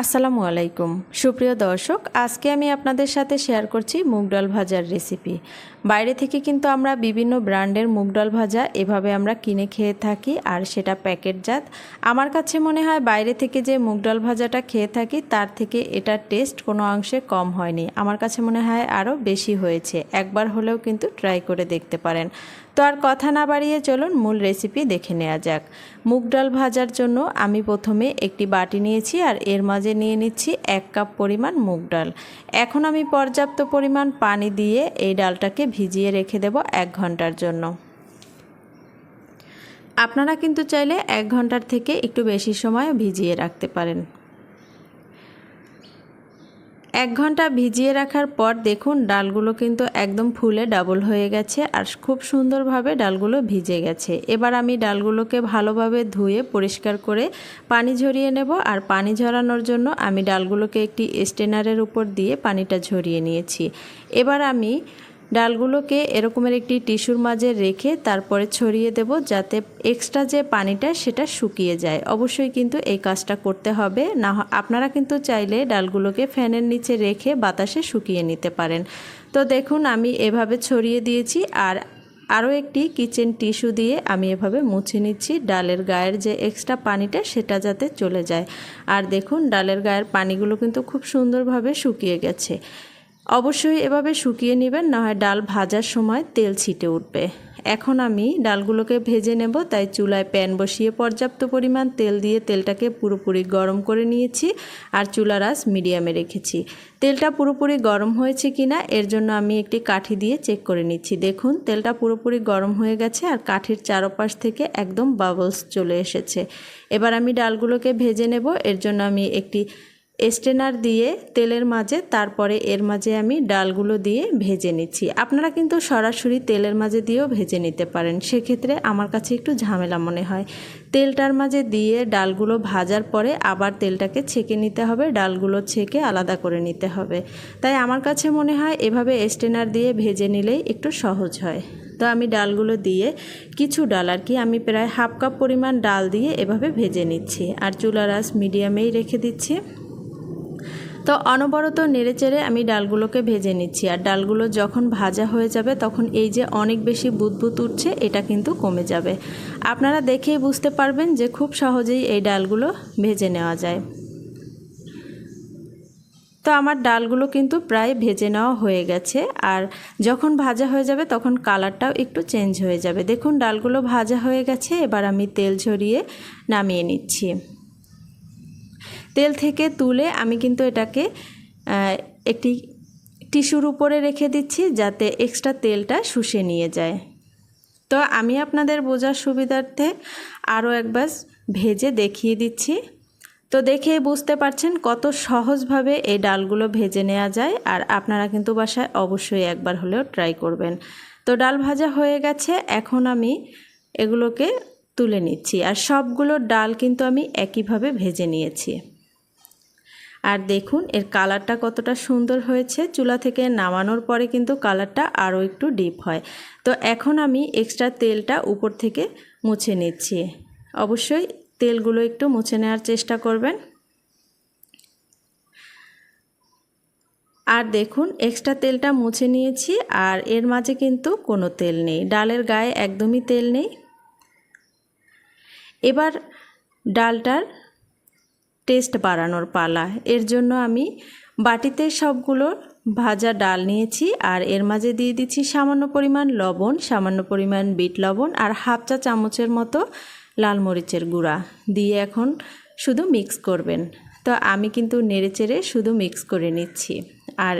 আসসালামু আলাইকুম। সুপ্রিয় দর্শক, আজকে আমি আপনাদের সাথে শেয়ার করছি মুগ ডাল ভাজার রেসিপি বাইরে থেকে কিন্তু আমরা বিভিন্ন ব্র্যান্ডের মুগ ডাল ভাজা এভাবে আমরা কিনে খেয়ে থাকি আর সেটা প্যাকেটজাত আমার কাছে মনে হয় বাইরে থেকে যে মুগ ডাল ভাজাটা খেয়ে থাকি, তার থেকে এটার টেস্ট কোনো অংশে কম হয়নি। আমার কাছে মনে হয় আরও বেশি হয়েছে। একবার হলেও কিন্তু ট্রাই করে দেখতে পারেন। তো আর কথা না বাড়িয়ে চলুন মূল রেসিপি দেখে নেওয়া যাক। মুগ ডাল ভাজার জন্য আমি প্রথমে একটি বাটি নিয়েছি আর এর মাঝে নিয়ে নিচ্ছি এক কাপ পরিমাণ মুগ ডাল। এখন আমি পর্যাপ্ত পরিমাণ পানি দিয়ে এই ডালটাকে ভিজিয়ে রেখে দেব এক ঘণ্টার জন্য। আপনারা কিন্তু চাইলে এক ঘণ্টার থেকে একটু বেশি সময় ভিজিয়ে রাখতে পারেন। এক ঘণ্টা ভিজিয়ে রাখার পর দেখুন ডালগুলো কিন্তু একদম ফুলে ডাবল হয়ে গেছে আর খুব সুন্দরভাবে ডালগুলো ভিজে গেছে। এবার আমি ডালগুলোকে ভালোভাবে ধুয়ে পরিষ্কার করে পানি ঝরিয়ে নেব আর পানি ঝরানোর জন্য আমি ডালগুলোকে একটি স্টেনারের উপর দিয়ে পানিটা ঝরিয়ে নিয়েছি। এবার আমি ডালগুলোকে এরকমের একটি টিস্যুর মাঝে রেখে তারপরে ছড়িয়ে দেব যাতে এক্সট্রা যে পানিটা সেটা শুকিয়ে যায়। অবশ্যই কিন্তু এই কাজটা করতে হবে। না আপনারা কিন্তু চাইলে ডালগুলোকে ফ্যানের নিচে রেখে বাতাসে শুকিয়ে নিতে পারেন। তো দেখুন, আমি এভাবে ছড়িয়ে দিয়েছি আর আরও একটি কিচেন টিস্যু দিয়ে আমি এভাবে মুছে নিচ্ছি ডালের গায়ের যে এক্সট্রা পানিটা সেটা যাতে চলে যায়। আর দেখুন, ডালের গায়ের পানিগুলো কিন্তু খুব সুন্দরভাবে শুকিয়ে গেছে। অবশ্যই এভাবে শুকিয়ে নেবেন, না হয় ডাল ভাজার সময় তেল ছিটে উঠবে। এখন আমি ডালগুলোকে ভেজে নেব, তাই চুলায় প্যান বসিয়ে পর্যাপ্ত পরিমাণ তেল দিয়ে তেলটাকে পুরোপুরি গরম করে নিয়েছি আর চুলার আঁচ মিডিয়ামে রেখেছি। তেলটা পুরোপুরি গরম হয়েছে কিনা, এর জন্য আমি একটি কাঠি দিয়ে চেক করে নিচ্ছি। দেখুন, তেলটা পুরোপুরি গরম হয়ে গেছে আর কাঠির চারপাশ থেকে একদম বাবলস চলে এসেছে। এবার আমি ডালগুলোকে ভেজে নেব, এর জন্য আমি একটি স্টেনার দিয়ে তেলের মাঝে, তারপরে এর মাঝে আমি ডালগুলো দিয়ে ভেজে নিচ্ছি। আপনারা কিন্তু সরাসরি তেলের মাঝে দিয়েও ভেজে নিতে পারেন। সেক্ষেত্রে আমার কাছে একটু ঝামেলা মনে হয়। তেলটার মাঝে দিয়ে ডালগুলো ভাজার পরে আবার তেলটাকে ছেঁকে নিতে হবে। ডালগুলো ছেঁকে আলাদা করে নিতে হবে। তাই আমার কাছে মনে হয় এভাবে স্টেনার দিয়ে ভেজে নিলেই একটু সহজ হয়। তো আমি ডালগুলো দিয়ে কিছু ডাল আর কি, আমি প্রায় হাফ কাপ পরিমাণ ডাল দিয়ে এভাবে ভেজে নিচ্ছি। আর চুলার আঁচ মিডিয়ামেই রেখে দিচ্ছি। তো অনবরত নেড়েচেড়ে আমি ডালগুলোকে ভেজে নিচ্ছি। আর ডালগুলো যখন ভাজা হয়ে যাবে, তখন এই যে অনেক বেশি বুদবুদ উঠছে, এটা কিন্তু কমে যাবে। আপনারা দেখেই বুঝতে পারবেন যে খুব সহজেই এই ডালগুলো ভেজে নেওয়া যায়। তো আমার ডালগুলো কিন্তু প্রায় ভেজে নেওয়া হয়ে গেছে। আর যখন ভাজা হয়ে যাবে, তখন কালারটাও একটু চেঞ্জ হয়ে যাবে। দেখুন, ডালগুলো ভাজা হয়ে গেছে। এবার আমি তেল ঝরিয়ে নামিয়ে নিচ্ছি। তেল থেকে তুলে আমি কিন্তু এটাকে একটি টিস্যুর উপরে রেখে দিচ্ছি যাতে এক্সট্রা তেলটা শুষে নিয়ে যায়। তো আমি আপনাদের বোঝার সুবিধার্থে আরও একবার ভেজে দেখিয়ে দিচ্ছি। তো দেখে বুঝতে পারছেন কত সহজভাবে এই ডালগুলো ভেজে নেওয়া যায় আর আপনারা কিন্তু বাসায় অবশ্যই একবার হলেও ট্রাই করবেন। তো ডাল ভাজা হয়ে গেছে, এখন আমি এগুলোকে তুলে নিচ্ছি আর সবগুলো ডাল কিন্তু আমি একইভাবে ভেজে নিয়েছি। আর দেখুন, এর কালারটা কতটা সুন্দর হয়েছে। চুলা থেকে নামানোর পরে কিন্তু কালারটা আরও একটু ডিপ হয়। তো এখন আমি এক্সট্রা তেলটা উপর থেকে মুছে নিচ্ছি। অবশ্যই তেলগুলো একটু মুছে নেওয়ার চেষ্টা করবেন। আর দেখুন, এক্সট্রা তেলটা মুছে নিয়েছি আর এর মাঝে কিন্তু কোনো তেল নেই। ডালের গায়ে একদমই তেল নেই। এবার ডালটার টেস্ট বাড়ানোর পালা। এর জন্য আমি বাটিতে সবগুলো ভাজা ডাল নিয়েছি আর এর মাঝে দিয়ে দিচ্ছি সামান্য পরিমাণ লবণ, সামান্য পরিমাণ বিট লবণ আর হাফ চা চামচের মতো লাল মরিচের গুঁড়া দিয়ে এখন শুধু মিক্স করবেন। তো আমি কিন্তু নেড়ে চেড়ে শুধু মিক্স করে নিচ্ছি। আর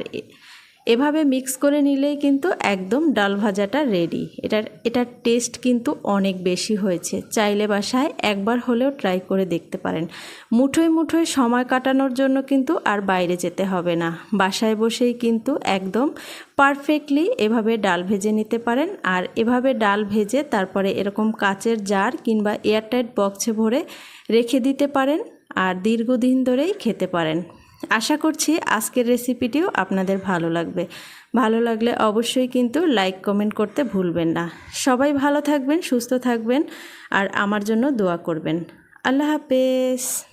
এভাবে মিক্স করে নিলেই কিন্তু একদম ডাল ভাজাটা রেডি এটার এটার টেস্ট কিন্তু অনেক বেশি হয়েছে। চাইলে বাসায় একবার হলেও ট্রাই করে দেখতে পারেন। মুঠোয় মুঠোয় সময় কাটানোর জন্য কিন্তু আর বাইরে যেতে হবে না। বাসায় বসেই কিন্তু একদম পারফেক্টলি এভাবে ডাল ভেজে নিতে পারেন। আর এভাবে ডাল ভেজে তারপরে এরকম কাচের জার কিংবা এয়ারটাইট বক্সে ভরে রেখে দিতে পারেন। আর দীর্ঘদিন ধরেই খেতে পারেন। আশা করছি আজকের রেসিপিটিও আপনাদের ভালো লাগবে। ভালো লাগলে অবশ্যই কিন্তু লাইক, কমেন্ট করতে ভুলবেন না। সবাই ভালো থাকবেন, সুস্থ থাকবেন, আর আমার জন্য দোয়া করবেন। আল্লাহ হাফেজ।